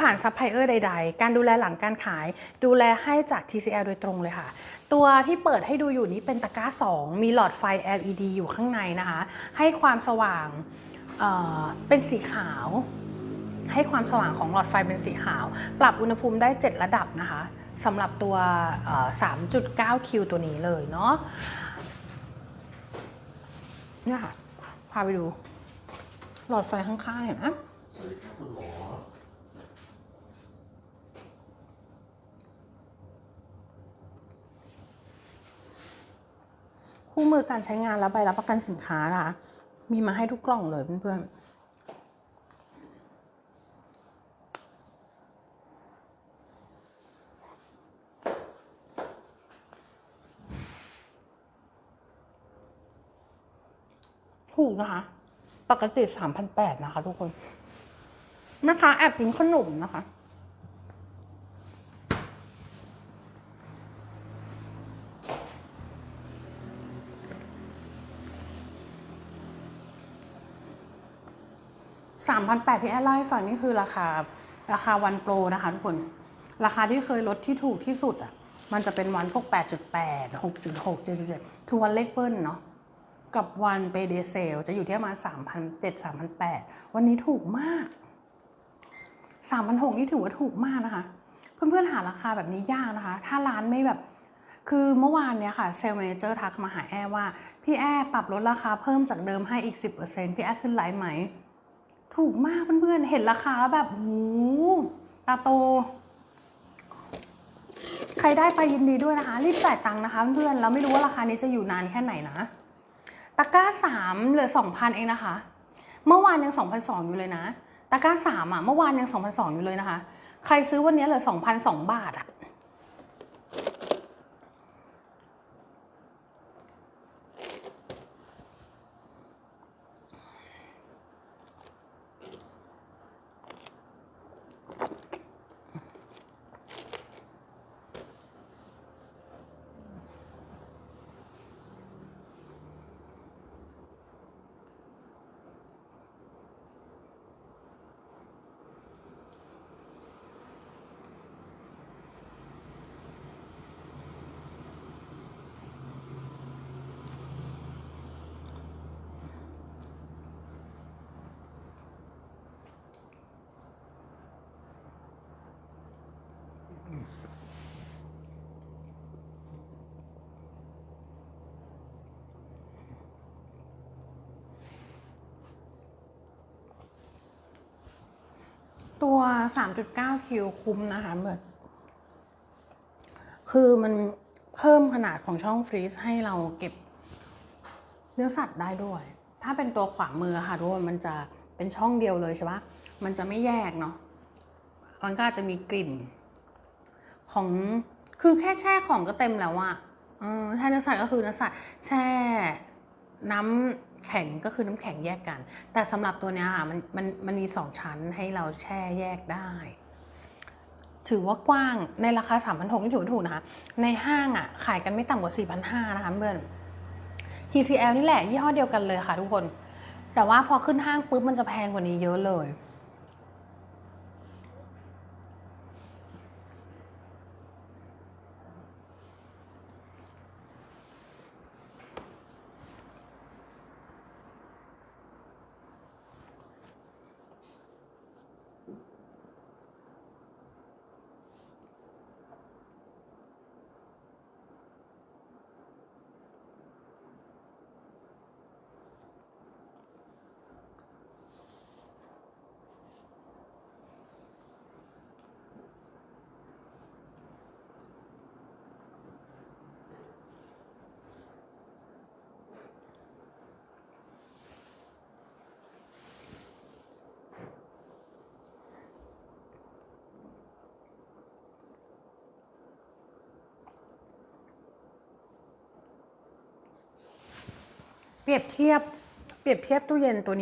ผ่านซัพพลายเออร์ใด ๆ การดูแลหลังการขาย ดูแลให้จาก TCL โดยตรงเลยค่ะ ตัวที่เปิดให้ดูอยู่นี้เป็นตะกร้า 2 มีหลอดไฟ LED อยู่ข้างในนะคะ ให้ความสว่างเเป็นสีขาว ให้ความสว่างของหลอดไฟเป็นสีขาว ปรับอุณหภูมิได้ 7 ระดับนะคะสำหรับตัว 3.9 คิวตัวนี้เลยเนาะเนี่ยค่ะ พาไปดู หลอดไฟข้างๆเห็นไหม คู่มือการใช้งานและใบรับประกันสินค้านะคะมีมาให้ทุกกล่องเลยเพื่อนๆถูกนะคะ ปกติสามพันแปดนะคะทุกคนแม่ค้าแอบกินขนมนะคะ สามพันแปดที่แอดเล่าให้ฟังนี่คือราคาราคาวันโปรนะคะทุกคน ราคาที่เคยลดที่ถูกที่สุดอะ มันจะเป็นวันพวก 8.8 6.6 7.7คือวันเลขเบิ้ลเนาะกับวันเปเดเซลจะอยู่ที่ประมาณ3,007 3,008 วันนี้ถูกมาก3,600นี่ถือว่าถูกมากนะคะ เพื่อนๆหาราคาแบบนี้ยากนะคะ ถ้าร้านไม่แบบคือเมื่อวานเนี้ยค่ะเซลล์แมเนเจอร์ทักมาหาแอร์ว่า พี่แอร์ปรับลดราคาเพิ่มจากเดิมให้อีก 10%พี่แอร์ขึ้นไลฟ์ไหม ถูกมากเพื่อนๆ เห็นราคาแล้วแบบโอ้โหตาโต ใครได้ไปยินดีด้วยนะคะ รีบจ่ายตังค์นะคะเพื่อนๆแล้วไม่รู้ว่าราคานี้จะอยู่นานแค่ไหนนะ ตะกร้าสามเหลือสองพันเองนะคะ เมื่อวานยังสองพันสองอยู่เลยนะ ตะกร้าสามอะเมื่อวานยังสองพันสองอยู่เลยนะคะ ใครซื้อวันนี้เหลือสองพันสองบาทอะ ตัว 3.9 คิวคุ้มนะคะเหมือนคือมันเพิ่มขนาดของช่องฟรีซให้เราเก็บเนื้อสัตว์ได้ด้วย ถ้าเป็นตัวขวามือค่ะทุกคนมันจะเป็นช่องเดียวเลยใช่ปะมันจะไม่แยกเนาะ มันก็จจะมีกลิ่น ของคือแค่แช่ของก็เต็มแล้วอะอถ้าเนื้อสัตว์ก็คือเนื้อสัตว์แช่น้ำแข็งก็คือน้ำแข็งแยกกัน แต่สำหรับตัวเนี้ยค่ะมันมันมันมีสองชั้นให้เราแช่แยกได้ ถือว่ากว้างในราคา 3 6 0 0นี่ถือว่าถูกนะคะ ในห้างอะขายกันไม่ต่ำกว่า 4,500 นะคะเพื่อน TCL นี่แหละยี่ห้อเดียวกันเลยค่ะทุกคน แต่ว่าพอขึ้นห้างปุ๊บมันจะแพงกว่านี้เยอะเลย เปรียบเทียบเปรียบเทียบตู้เย็นตัวนี้